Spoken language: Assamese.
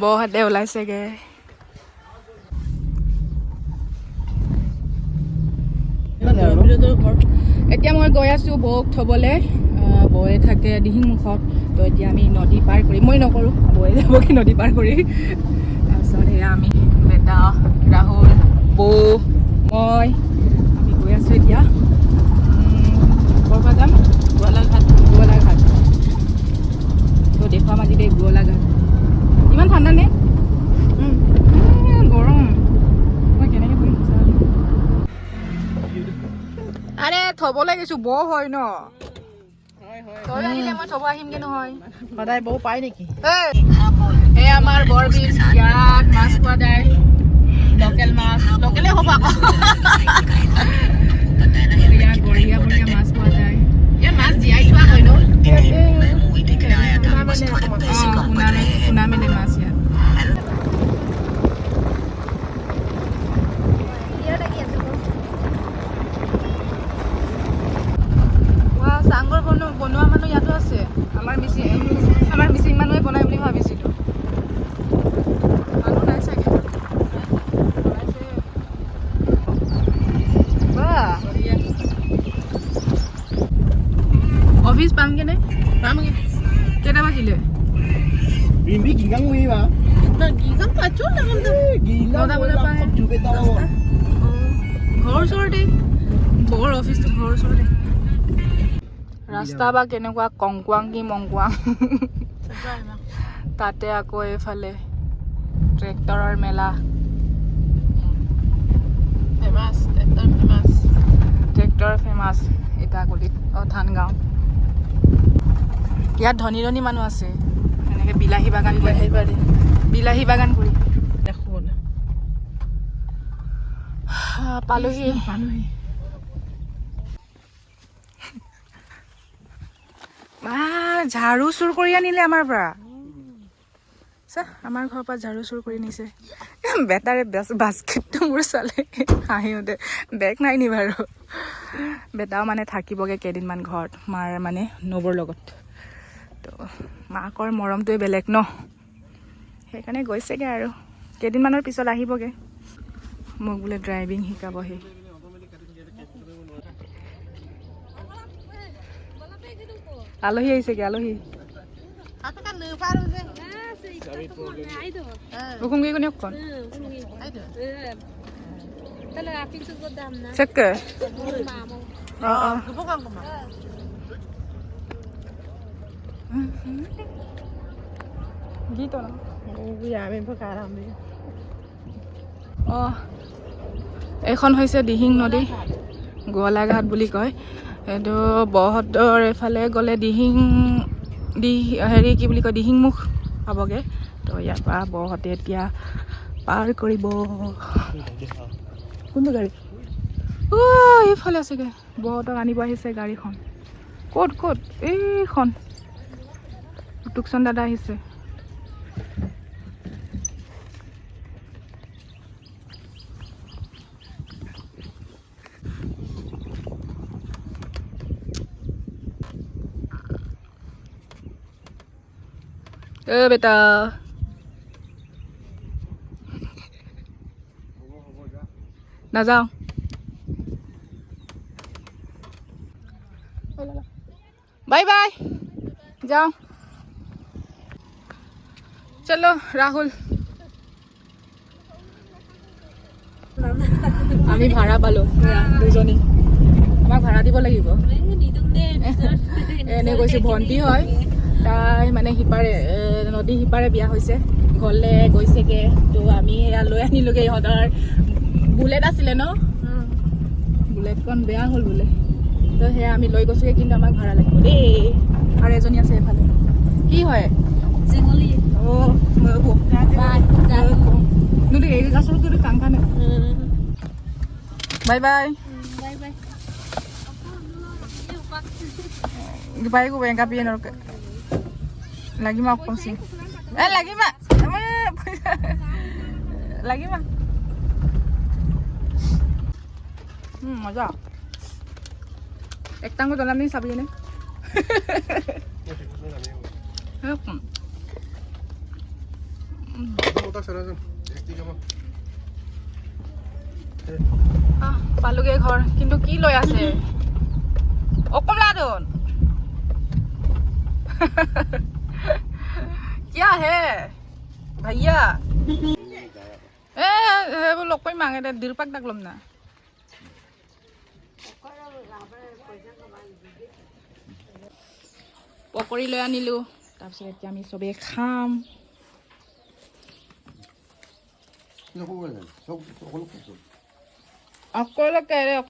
বৌহঁতে ওলাইছেগে এতিয়া মই গৈ আছোঁ বৌক থ'বলৈ। বৌয়ে থাকে দিহিংমুখত তো এতিয়া আমি নদী পাৰ কৰি মই নকৰোঁ, বৌয়ে যাবগৈ নদী পাৰ কৰি। দেখুৱাম আজি দেই গোৱালাঘাট ইমান ঠাণ্ডা নে? গৰম। মই কেনেকৈ কৰিম চাওঁ। আৰে থবলৈ গৈছো ব হয় ন? তই আহিলে মই থব আহিমগে নহয়। সদায় বৌ পায় নেকি? এই, এই আমাৰ বৰবিল ইয়াত মাছ পোৱা যায় লোকেল মাছ লোকেলে হ'ব আকৌ ইয়াত বঢ়িয়া বঢ়িয়া মাছ পোৱা যায় ইয়াত মাছ জীয়াই থোৱা হয় ন সোণামেলি মাছ ইয়াত ৱা, চাংঘৰ বনোৱা বনোৱা মানুহ ইয়াতো আছে আমাৰ মিচিং আমাৰ মিচিং মানুহে বনাই বুলি ভাবিছিলোঁ মানুহ নাই চাগে বনাইছে। বাহ। অফিচ পামগেনে পামগে কেইটা বাজিলে ওচৰতে বৰ অফিচটো ওচৰতে ৰাস্তা বা কেনেকুৱা কংকুৱাং কি মংকুৱাং তাতে আকৌ এইফালে ট্ৰেক্টৰৰ মেলা ফেমাছ একদম ফেমাছ ট্ৰেক্টৰ ফেমাছ ইটাগুলিত অঁ ধানগাঁও ইয়াত ধনী ধনী মানুহ আছে। এনেকৈ বিলাহী বাগান কৰি আহিবাৰে বিলাহী বাগান কৰি। পালোহি। মা ঝাৰু চুৰ কৰি আনিলে আমাৰ পৰা। চা আমাৰ ঘৰৰ পৰা ঝাৰু চুৰ কৰি নিছে। বেটাৰে বাস্কেটটো মোৰ চালে। হাঁহিওতে। বেগ নাই নি বাৰু? বেটাও মানে থাকিবগৈ কেইদিনমান ঘৰত মাৰ মানে নবৌৰ লগত। তো মাকৰ মৰমটোৱে বেলেগ ন? সেইকাৰণে গৈছেগৈ আৰু। কেইদিনমানৰ পিছত আহিবগৈ। মোক বোলে ড্ৰাইভিং শিকাবহি। আলহী আহিছেগে আলহী। কোনে? অকণ Ko dam na. Mamo. অঁ এইখন হৈছে দিহিং নদী গোৱালাঘাট বুলি কয় এইটো বৰহদৰ এইফালে গ'লে দিহিং দি হেৰি কি বুলি কয় দিহিংমুখ পাবগৈ তো ইয়াৰ পৰা বৰহতে এতিয়া পাৰ কৰিব কোনটো গাড়ী? অঁ এইফালে আছেগৈ বৰহতক আনিব আহিছে গাড়ীখন। ক'ত ক'ত? এইখন। টুকচন দাদা আহিছে। এ বেটা নাযাওঁ বাই বাই যাওঁ চলো রাহুল আমি ভাড়া পালো। দুজনী আমাক ভাড়া দিব লাগিব। এনে কৈছো, ভণ্টি হয়। তাই মানে সিপাৰে নদী সিপাৰে বিয়া হৈছে। ঘৰলৈ গৈছেগে। তো আমি এয়া লৈ আনিলোগে ইহঁতৰ বুলেট আছিলে ন? বুলেটখন বেয়া হ'ল বোলে। তো সেয়া আমি লৈ গৈছোগে কিন্তু আমাক ভাড়া লাগিব দেই। আৰু এজনী আছে এইফালে। কি হয়. অঁ এই গাছৰ কিন্তু bye bye. oke lagi mah apa sih eh lagi mah lagi mah hmm masa এক টাঙ্গো জ্বলাম নি চাবি নে কেনেকুৱা 딱 잘하죠. 액티가 막. আহ, পালোগে ঘৰ কিন্তু কি লৈ আছে অকমলাদোন কিয়া হে ভাইয়া এ সেইবোৰ লগ কৰি মাঙে দে দিলপাক তাক ল'ম না পকৰি লৈ আনিলোঁ। তাৰপিছত এতিয়া আমি চবেই খাম। 이